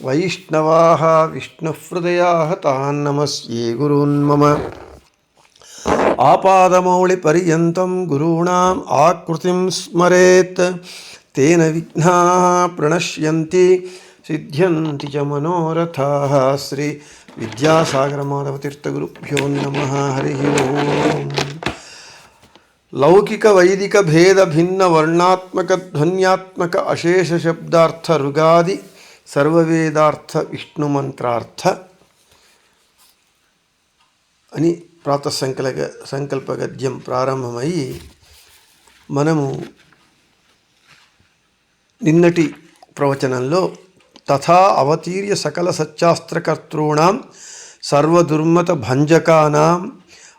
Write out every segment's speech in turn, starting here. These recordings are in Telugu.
वैष्णवाः विष्णुहृदयाः तान् नमस्ये गुरून् मम आपादमौलिपर्यन्तं गुरूणाम् आकृतिं स्मरेत् तेन विघ्नाः प्रणश्यन्ति सिद्ध्यन्ति च मनोरथाः श्री विद्यासागरमाधवतीर्थगुरुभ्यो नमः हरिः ओम् ಲೌಕಿಕ ವೈದಿಕ ಭೇದ ಭಿನ್ನ ವರ್ಣಾತ್ಮಕ ಧ್ವನ್ಯಾತ್ಮಕ ಅಶೇಷ ಶಬ್ದಾರ್ಥ ಋಗಾದಿ సర్వవేదార్థ విష్ణు మంత్రార్థ అని ప్రాత సంకల్ప సంకల్ప గద్యం ప్రారంభమయ్యి మనము నిన్నటి ప్రవచనంలో తథా అవతీర్య సకల సచ్చాస్త్రకర్తॄణాం సర్వదుర్మత భంజకానాం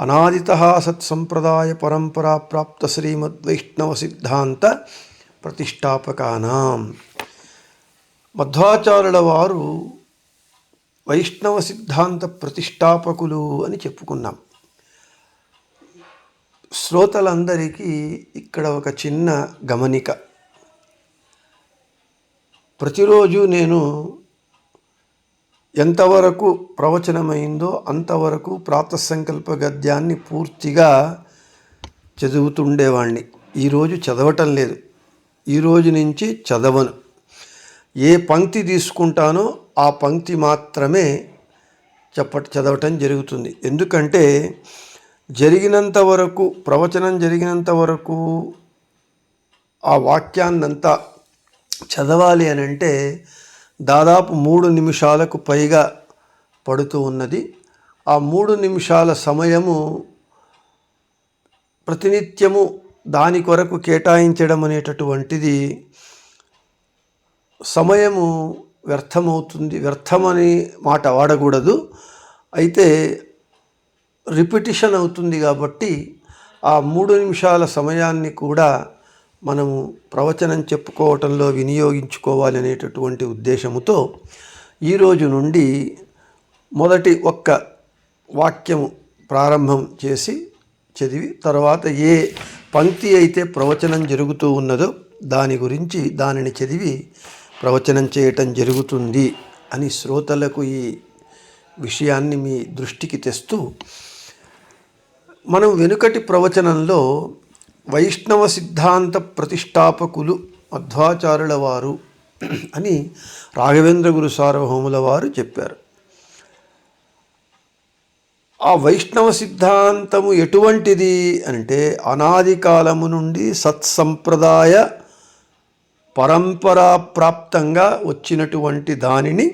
అనాదిత సత్సంప్రదాయ పరంపరా ప్రాప్త శ్రీమద్వైష్ణవ సిద్ధాంత ప్రతిష్టాపకానాం. మధ్వాచార్యుల వారు వైష్ణవ సిద్ధాంత ప్రతిష్టాపకులు అని చెప్పుకున్నాం. శ్రోతలందరికీ ఇక్కడ ఒక చిన్న గమనిక. ప్రతిరోజు నేను ఎంతవరకు ప్రవచనమైందో అంతవరకు ప్రాతసంకల్ప గద్యాన్ని పూర్తిగా చదువుతుండేవాణ్ణి. ఈరోజు చదవటం లేదు. ఈరోజు నుంచి చదవను. ఏ పంక్తి తీసుకుంటానో ఆ పంక్తి మాత్రమే చెప్ప చదవటం జరుగుతుంది. ఎందుకంటే జరిగినంత వరకు ప్రవచనం జరిగినంత వరకు ఆ వాక్యాన్నంతా చదవాలి అని అంటే దాదాపు మూడు నిమిషాలకు పైగా పడుతూ ఉన్నది. ఆ మూడు నిమిషాల సమయము ప్రతినిత్యము దాని కొరకు కేటాయించడం అనేటటువంటిది సమయము వ్యర్థమవుతుంది వ్యర్థమని మాట వాడకూడదు. అయితే రిపిటిషన్ అవుతుంది కాబట్టి ఆ మూడు నిమిషాల సమయాన్ని కూడా మనము ప్రవచనం చెప్పుకోవటంలో వినియోగించుకోవాలి అనేటటువంటి ఉద్దేశముతో ఈరోజు నుండి మొదటి ఒక్క వాక్యము ప్రారంభం చేసి చదివి తర్వాత ఏ పంక్తి అయితే ప్రవచనం జరుగుతూ ఉన్నదో దాని గురించి దానిని చదివి ప్రవచనం చేయటం జరుగుతుంది అని శ్రోతలకు ఈ విషయాన్ని మీ దృష్టికి తెస్తూ మనం వెనుకటి ప్రవచనంలో వైష్ణవ సిద్ధాంత ప్రతిష్టాపకులు మధ్వాచారుల వారు అని రాఘవేంద్ర గురు సార్వభౌముల వారు చెప్పారు. ఆ వైష్ణవ సిద్ధాంతము ఎటువంటిది అంటే అనాది కాలము నుండి సత్సంప్రదాయ పరంపరా ప్రాప్తంగా వచ్చినటువంటి దానిని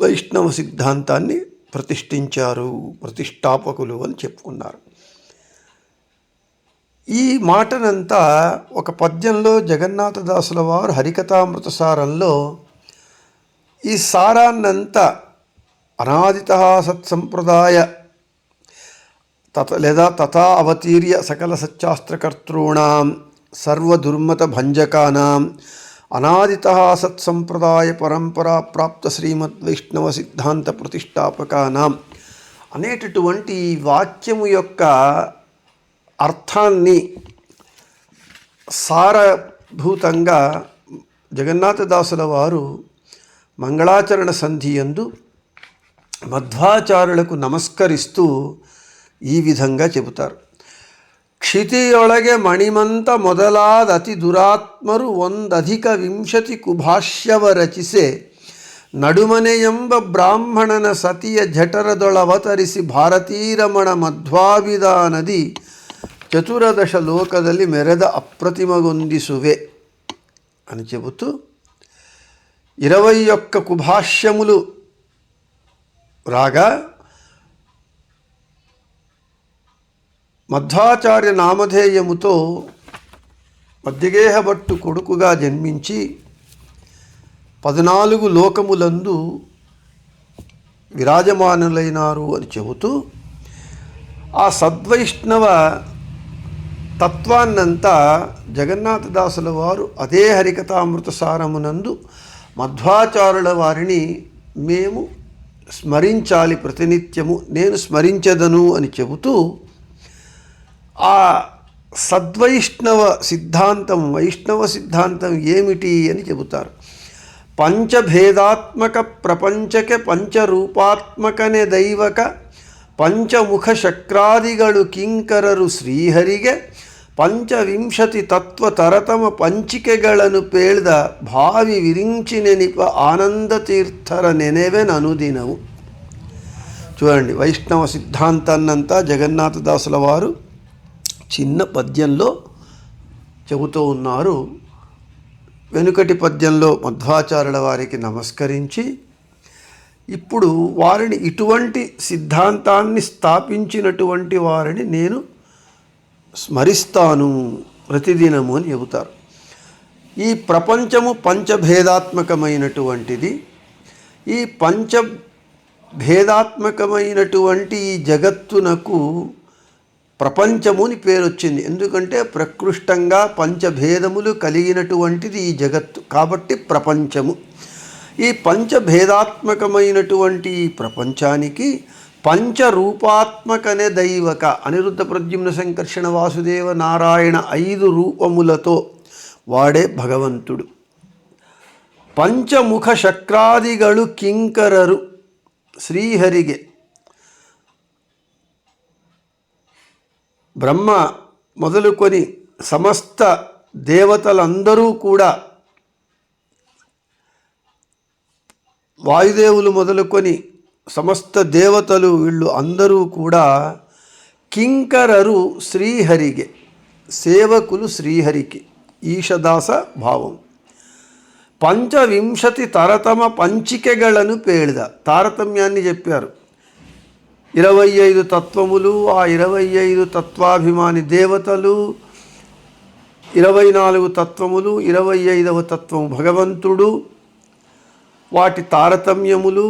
వైష్ణవ సిద్ధాంతాన్ని ప్రతిష్ఠించారు ప్రతిష్టాపకులు అని చెప్పుకున్నారు. ఈ మాటనంతా ఒక పద్యంలో జగన్నాథదాసుల వారు హరికథామృత సారంలో ఈ సారాన్నంతా అనాదిత సత్సంప్రదాయ తత లేదా తథా అవతీర్య సకల సచ్చాస్త్రకర్తॄణాం సర్వదుర్మత భంజకానాం అనాదిత సత్సంప్రదాయ పరంపరా ప్రాప్త శ్రీమద్వైష్ణవ సిద్ధాంత ప్రతిష్టాపకానాం అనేటటువంటి వాక్యము యొక్క అర్థాన్ని సారభూతంగా జగన్నాథదాసుల వారు మంగళాచరణ సంధి యందు మధ్వాచారులకు నమస్కరిస్తూ ఈ విధంగా చెబుతారు. ಕ್ಷಿತಿಯೊಳಗೆ ಮಣಿಮಂತ ಮೊದಲಾದ ಅತಿ ದುರಾತ್ಮರು ಒಂದಧಿಕ ವಿಂಶತಿ ಕುಭಾಷ್ಯವ ರಚಿಸೆ. ನಡುಮನೆಯೆಂಬ ಬ್ರಾಹ್ಮಣನ ಸತಿಯ ಜಠರದೊಳವತರಿಸಿ ಭಾರತೀರಮಣ ಮಧ್ವಾಭಿದಾ ನದಿ ಚತುರದಶ ಲೋಕದಲ್ಲಿ ಮೆರೆದ ಅಪ್ರತಿಮಗೊಂದಿಸುವೆ. అని చెబుతూ ఇరవై ఒక్క ರಾಗ. మధ్వాచార్య నామధేయముతో మధ్యగేహభట్టు కొడుకుగా జన్మించి పద్నాలుగు లోకములందు విరాజమానులైనారు అని చెబుతూ ఆ సద్వైష్ణవ తత్వాన్నంతా జగన్నాథదాసుల వారు అదే హరికథామృత సారమునందు మధ్వాచారుల వారిని మేము స్మరించాలి ప్రతినిత్యము నేను స్మరించదను అని చెబుతూ ఆ సద్వైష్ణవ సిద్ధాంతం వైష్ణవ సిద్ధాంతం ఏమిటి అని చెబుతారు. పంచభేదాత్మక ప్రపంచక పంచరూపాత్మకన దైవక పంచముఖ శక్రాదిగడు కింకరరు శ్రీహరిగే పంచవింశతి తత్వ తరతమ పంచికెగళను పేళ్ద భావి విరించి నెనిప ఆనందతీర్థర నెనవెననుదినవు చూడండి వైష్ణవ సిద్ధాంతాన్నంతా జగన్నాథదాసుల వారు చిన్న పద్యంలో చెబుతూ ఉన్నారు. వెనుకటి పద్యంలో మధ్వాచార్యుల వారికి నమస్కరించి ఇప్పుడు వారిని ఇటువంటి సిద్ధాంతాన్ని స్థాపించినటువంటి వారిని నేను స్మరిస్తాను ప్రతిదినము అని చెబుతారు. ఈ ప్రపంచము పంచభేదాత్మకమైనటువంటిది. ఈ పంచ భేదాత్మకమైనటువంటి ఈ జగత్తునకు ప్రపంచము అని పేరు వచ్చింది ఎందుకంటే ప్రకృష్టంగా పంచభేదములు కలిగినటువంటిది ఈ జగత్తు కాబట్టి ప్రపంచము ఈ పంచభేదాత్మకమైనటువంటి ఈ ప్రపంచానికి పంచరూపాత్మకనే దైవక అనిరుద్ధ ప్రద్యుమ్న సంకర్షణ వాసుదేవ నారాయణ ఐదు రూపములతో వాడే భగవంతుడు పంచముఖ ಶಕ್ರಾದಿಗಳು ಕಿಂಕರರು ಶ್ರೀಹರಿಗೆ బ్రహ్మ మొదలుకొని సమస్త దేవతలందరూ కూడా వాయుదేవులు మొదలుకొని సమస్త దేవతలు వీళ్ళు అందరూ కూడా కింకరరు శ్రీహరిగే సేవకులు శ్రీహరికి ఈశదాస భావం. పంచవింశతి తరతమ పంచికగలను పేళిద తారతమ్యాన్ని చెప్పారు. ఇరవై ఐదు తత్వములు ఆ ఇరవై ఐదు తత్వాభిమాని దేవతలు ఇరవై నాలుగు తత్వములు ఇరవై ఐదవ తత్వం భగవంతుడు వాటి తారతమ్యములు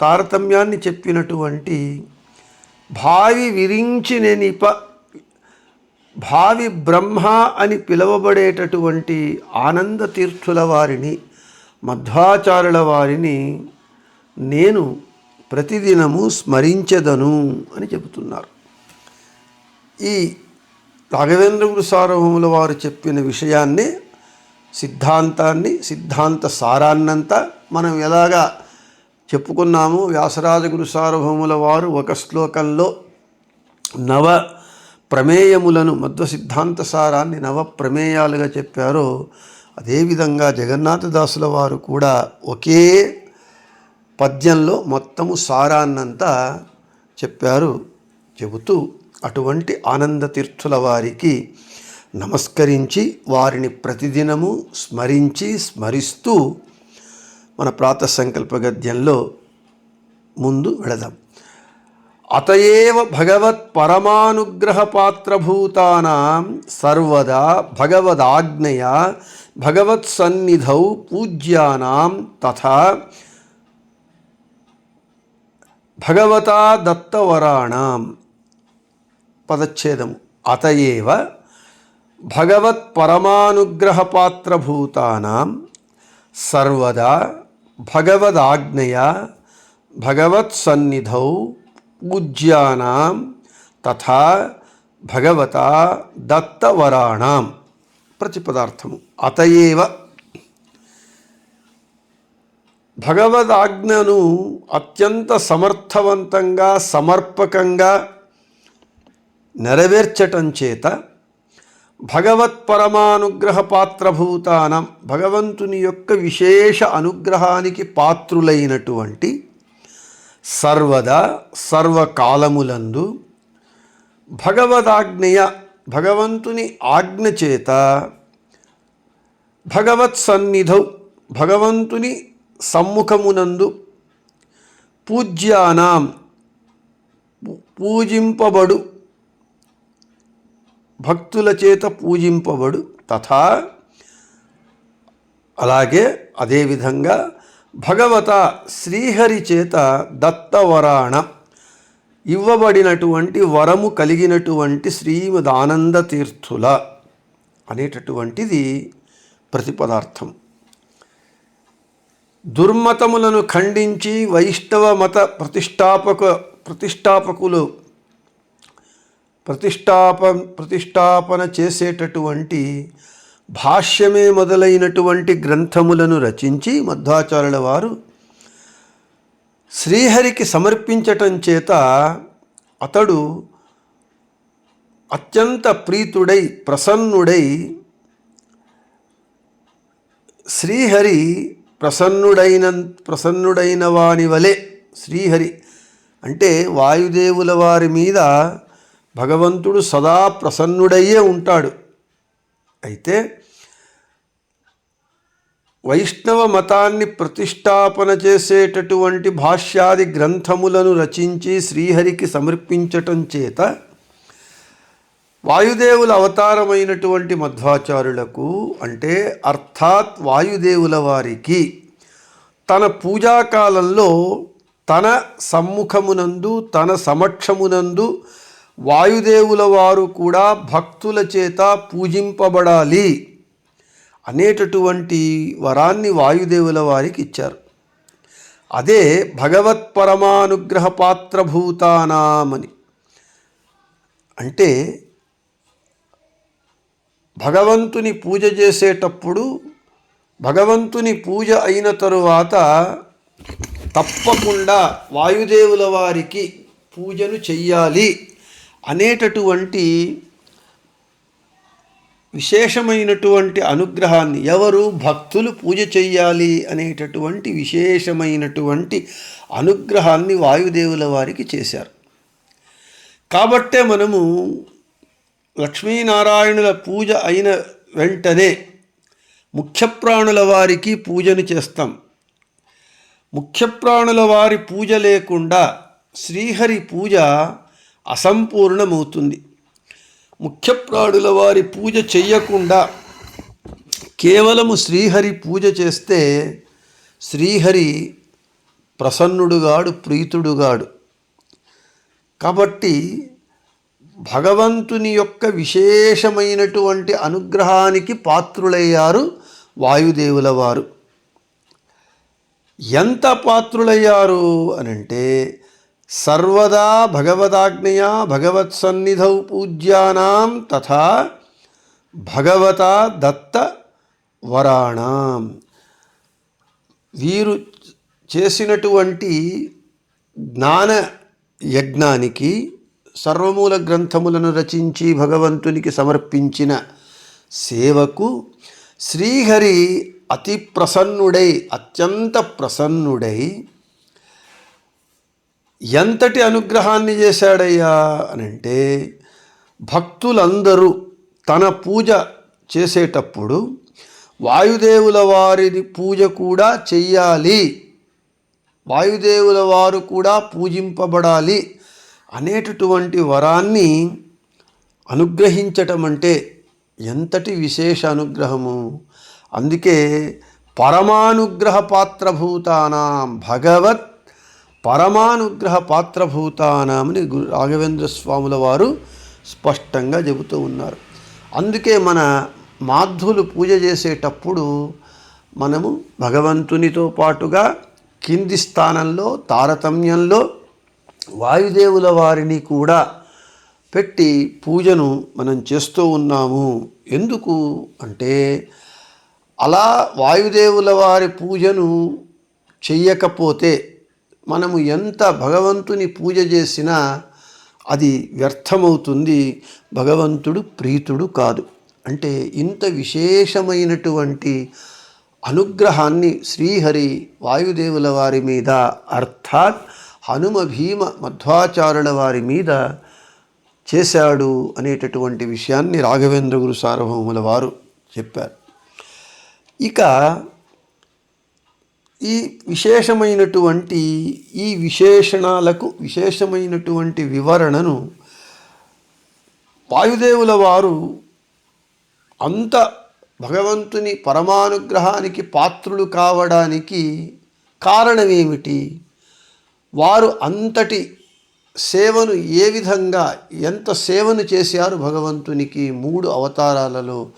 తారతమ్యాన్ని చెప్పినటువంటి భావి విరించినెనిప భావి బ్రహ్మ అని పిలువబడేటటువంటి ఆనంద తీర్థుల వారిని మధ్వాచారుల వారిని నేను ప్రతిదినము స్మరించెదను అని చెబుతున్నారు. ఈ రాఘవేంద్ర గురు సార్వభౌముల వారు చెప్పిన విషయాన్ని సిద్ధాంతాన్ని సిద్ధాంత సారాన్నంతా మనం ఎలాగా చెప్పుకున్నాము వ్యాసరాజ గురు సార్వభౌముల వారు ఒక శ్లోకంలో నవ ప్రమేయములను మధ్వ సిద్ధాంత సారాన్ని నవ ప్రమేయాలుగా చెప్పారో అదేవిధంగా జగన్నాథదాసుల వారు కూడా ఒకే పద్యంలో మొత్తము సారాన్నంతా చెప్పారు. చెబుతూ అటువంటి ఆనంద తీర్థుల వారికి నమస్కరించి వారిని ప్రతిదినము స్మరించి స్మరిస్తూ మన ప్రాత సంకల్ప గద్యంలో ముందు వెళదాం. అతయేవ భగవత్ పరమానుగ్రహ పాత్రభూతానాం సర్వదా భగవదాజ్ఞయ భగవత్సన్నిధౌ పూజ్యానాం తథా భగవతా దత్తవరాణం పదచ్ఛేదము అతయేవ భగవత్ పరమానుగ్రహ పాత్రభూతానాం సర్వదా భగవదాజ్ఞయ భగవత్ సన్నిధౌ పూజ్యానాం తథా భగవత దత్తవరాణం ప్రతిపదార్థము అతయేవ భగవదాజ్ఞను అత్యంత సమర్థవంతంగా సమర్పకంగా నెరవేర్చటం చేత భగవత్ పరమానుగ్రహ పాత్రభూతానం భగవంతుని యొక్క విశేష అనుగ్రహానికి పాత్రులైనటువంటి సర్వదా సర్వకాలములందు భగవదాజ్ఞయ భగవంతుని ఆజ్ఞ చేత భగవత్ సన్నిధౌ భగవంతుని సమ్ముఖమునందు పూజ్యానాం పూజింపబడు. భక్తుల చేత పూజింపబడు తథా అలాగే అదేవిధంగా భగవత శ్రీహరి చేత దత్తవరాణ ఇవ్వబడినటువంటి వరము కలిగినటువంటి శ్రీమదానంద తీర్థుల అనేటటువంటిది ప్రతిపదార్థం. దుర్మతములను ఖండించి వైష్ణవ మత ప్రతిష్టాపక ప్రతిష్టాపకులు ప్రతిష్టాప ప్రతిష్టాపన చేసేటటువంటి భాష్యమే మొదలైనటువంటి గ్రంథములను రచించి మధ్వాచార్యుల వారు శ్రీహరికి సమర్పించటం చేత అతడు అత్యంత ప్రీతుడై ప్రసన్నుడై శ్రీహరి ప్రసన్నుడైన ప్రసన్నుడైన వాని వలె శ్రీహరి అంటే వాయుదేవుల వారి మీద భగవంతుడు సదా ప్రసన్నుడయ్యే ఉంటాడు. అయితే వైష్ణవ మతాన్ని ప్రతిష్టాపన చేసేటటువంటి భాష్యాది గ్రంథములను రచించి శ్రీహరికి సమర్పించటం చేత వాయుదేవుల అవతారమైనటువంటి మధ్వాచారులకు అంటే అర్థాత్ వాయుదేవుల వారికి తన పూజాకాలంలో తన సమ్ముఖమునందు తన సమక్షమునందు వాయుదేవుల వారు కూడా భక్తుల చేత పూజింపబడాలి అనేటటువంటి వరాన్ని వాయుదేవుల వారికి ఇచ్చారు. అదే భగవత్ పరమానుగ్రహ పాత్రభూతానామని. అంటే భగవంతుని పూజ చేసేటప్పుడు భగవంతుని పూజ అయిన తరువాత తప్పకుండా వాయుదేవుల వారికి పూజను చెయ్యాలి అనేటటువంటి విశేషమైనటువంటి అనుగ్రహాన్ని ఎవరు భక్తులు పూజ చెయ్యాలి అనేటటువంటి విశేషమైనటువంటి అనుగ్రహాన్ని వాయుదేవుల వారికి చేశారు. కాబట్టే మనము లక్ష్మీనారాయణుల పూజ అయిన వెంటనే ముఖ్యప్రాణుల వారికి పూజను చేస్తాం. ముఖ్యప్రాణుల వారి పూజ లేకుండా శ్రీహరి పూజ అసంపూర్ణమవుతుంది. ముఖ్యప్రాణుల వారి పూజ చెయ్యకుండా కేవలము శ్రీహరి పూజ చేస్తే శ్రీహరి ప్రసన్నుడుగాడు ప్రీతుడుగాడు. కాబట్టి భగవంతుని యొక్క విశేషమైనటువంటి అనుగ్రహానికి పాత్రులయ్యారు వాయుదేవుల వారు ఎంత పాత్రులయ్యారు అనంటే సర్వదా భగవదాజ్ఞయా భగవత్ సన్నిధౌ పూజ్యానాం తథా భగవత దత్త వరాణం. వీరు చేసినటువంటి జ్ఞాన యజ్ఞానికి సర్వమూల గ్రంథములను రచించి భగవంతునికి సమర్పించిన సేవకు శ్రీహరి అతి ప్రసన్నుడై అత్యంత ప్రసన్నుడై ఎంతటి అనుగ్రహాన్ని చేశాడయ్యా అనంటే భక్తులందరూ తన పూజ చేసేటప్పుడు వాయుదేవుల వారిని పూజ కూడా చెయ్యాలి. వాయుదేవుల వారు కూడా పూజింపబడాలి. అనేటటువంటి వరాన్ని అనుగ్రహించటం అంటే ఎంతటి విశేష అనుగ్రహము? అందుకే పరమానుగ్రహ పాత్రభూతానాం భగవత్ పరమానుగ్రహ పాత్రభూతానామని గురు రాఘవేంద్ర స్వాముల వారు స్పష్టంగా చెబుతూ ఉన్నారు. అందుకే మన మాధ్వులు పూజ చేసేటప్పుడు మనము భగవంతునితో పాటుగా కింది స్థానంలో తారతమ్యంలో వాయుదేవుల వారిని కూడా పెట్టి పూజను మనం చేస్తూ ఉన్నాము. ఎందుకు అంటే అలా వాయుదేవుల వారి పూజను చెయ్యకపోతే మనము ఎంత భగవంతుని పూజ చేసినా అది వ్యర్థమవుతుంది. భగవంతుడు ప్రీతుడు కాదు. అంటే ఇంత విశేషమైనటువంటి అనుగ్రహాన్ని శ్రీహరి వాయుదేవుల వారి మీద అర్థాత్ హనుమ భీమ మధ్వాచారుల వారి మీద చేశాడు అనేటటువంటి విషయాన్ని రాఘవేంద్ర గురు సార్వభౌముల వారు చెప్పారు. ఇక ఈ విశేషమైనటువంటి ఈ విశేషణాలకు విశేషమైనటువంటి వివరణను వాయుదేవుల వారు అంత భగవంతుని పరమానుగ్రహానికి పాత్రులు కావడానికి కారణమేమిటి? వారు అంతటి సేవను ఏ విధంగా ఎంత సేవను చేశారు భగవంతునికి మూడు అవతారాలలో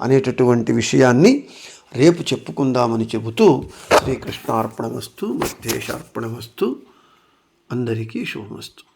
అనేటటువంటి విషయాన్ని రేపు చెప్పుకుందామని చెబుతూ శ్రీకృష్ణార్పణమస్తు మధ్యేశార్పణమస్తు అందరికీ శుభమస్తు.